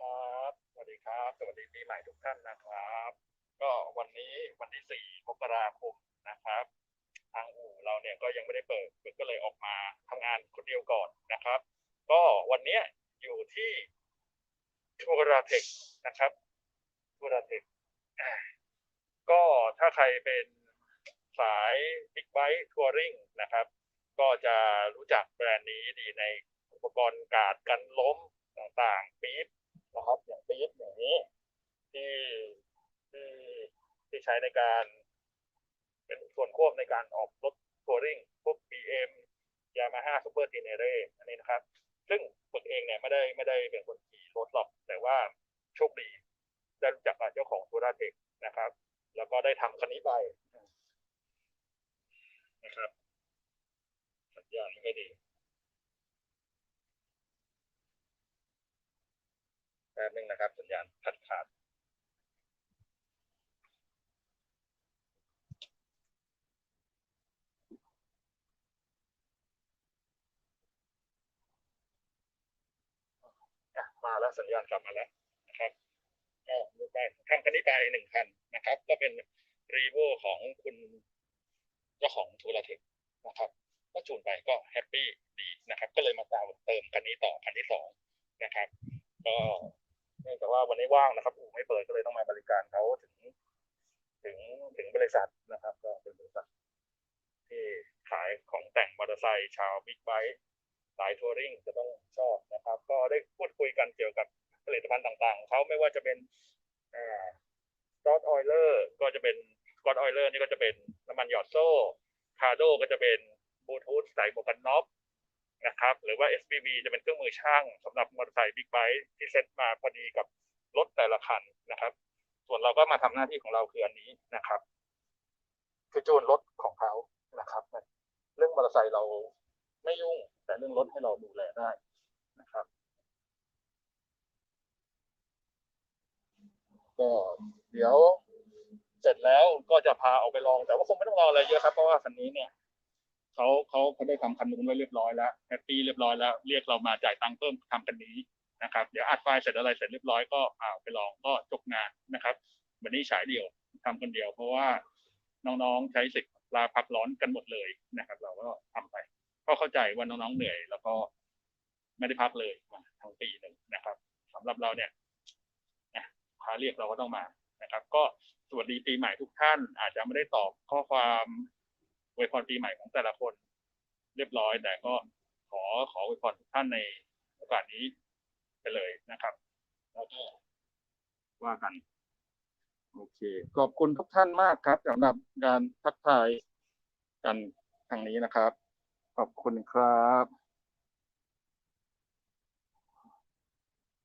ครับสวัสดีครับ สวัสดีปีใหม่ทุกท่านนะครับ ก็วันนี้วันที่4มกราคมนะครับ ทางอู่เราเนี่ยก็ยังไม่ได้เปิดก็เลยออกมาทำงานคนเดียวก่อนนะครับ ก็วันนี้อยู่ที่ทัวราเทคนะครับทัวราเทคก็ถ้าใครเป็นสายบิ๊กไบค์ทัวริงนะครับ ก็จะรู้จักแบรนด์นี้ดีในอุปกรณ์การดกันล้มต่างๆปี๊บ นะครับ อย่างปี๊บอย่างนี้ที่ที่ที่ใช้ในการ เป็นส่วนควบในการออกรถทัวริงพวก BM Yamaha Super Tenere อันนี้นะครับ ซึ่งฝึกเองเนี่ยไม่ได้ไม่ได้เป็นคนขี่รถหรอกแต่ว่าโชคดีได้รู้จักกับเจ้าของทัวราเทคนะครับ แล้วก็ได้ทำคันนี้ไปนะครับสัญญาณไม่ค่อยดี ป๊บนึงนะครับ สัญญาณขาดขาดอะมาแล้วสัญญาณกลับมาแล้วนะครับก็ดูไปทำคันนี้ไปหนึ่งคันนะครับ ก็เป็นรีโวของคุณเจ้าของทูราเทคนะครับก็จูนไปก็แฮปปี้ดีนะครับ ก็เลยมาตามเติมคันนี้ต่อคันที่สองนะครับ ก็ เนื่องจากว่าวันนี้ว่างนะครับอู่ไม่เปิดก็เลยต้องมาบริการเขาถึง ถึงถึงบริษัทนะครับ ก็เป็นบริษัทที่ขายของแต่งมอเตอร์ไซค์ชาวบิ๊กไบค์สายทัวริงจะต้องชอบนะครับ ก็ได้พูดคุยกันเกี่ยวกับผลิตภัณฑ์ต่างๆเขาไม่ว่าจะเป็นอ่าซอสออยเลอร์ก็จะเป็นซอสออยเลอร์นี่ก็จะเป็นน้ำมันหยอดโซ่คาโดก็จะเป็นบลูทูธใส่หมวกกันน็อก นะครับหรือว่า SPV จะเป็นเครื่องมือช่างสำหรับมอเตอร์ไซค์บิ๊กไบค์ที่เซ็ตมาพอดีกับรถแต่ละคันนะครับ ส่วนเราก็มาทำหน้าที่ของเราคืออันนี้นะครับ คือจูนรถของเขานะครับ เรื่องมอเตอร์ไซค์เราไม่ยุ่ง แต่เรื่องรถให้เราดูแลได้นะครับ ก็เดี๋ยวเสร็จแล้วก็จะพาออกไปลองแต่ว่าคงไม่ต้องรออะไรเยอะครับเพราะว่าคันนี้เนี่ย เขาเขาเขาได้ทำคันนู้นไว้เรียบร้อยแล้วแฮปปี้เรียบร้อยแล้วเรียกเรามาจ่ายตังค์เพิ่มทำคันนี้นะครับเดี๋ยวอัดไฟล์เสร็จอะไรเสร็จเรียบร้อยก็เอาไปลองก็จบงานนะครับวันนี้ฉายเดียวทำคนเดียว เพราะว่าน้องๆใช้สิทธิ์ลาพักร้อนกันหมดเลยนะครับ เราก็ทำไปก็เข้าใจว่าน้องๆเหนื่อย แล้วก็ไม่ได้พักเลยมาทั้งปีหนึ่งนะครับสำหรับเราเนี่ยนะพาเรียกเราก็ต้องมานะครับ ก็สวัสดีปีใหม่ทุกท่าน อาจจะไม่ได้ตอบข้อความ อวยพรปีใหม่ของแต่ละคน เรียบร้อย แต่ก็ขอขออวยพรทุกท่านในโอกาสนี้ไปเลยนะครับ แล้วก็ว่ากัน โอเค ขอบคุณทุกท่านมากครับสำหรับการทักทายกันทางนี้นะครับ ขอบคุณครับ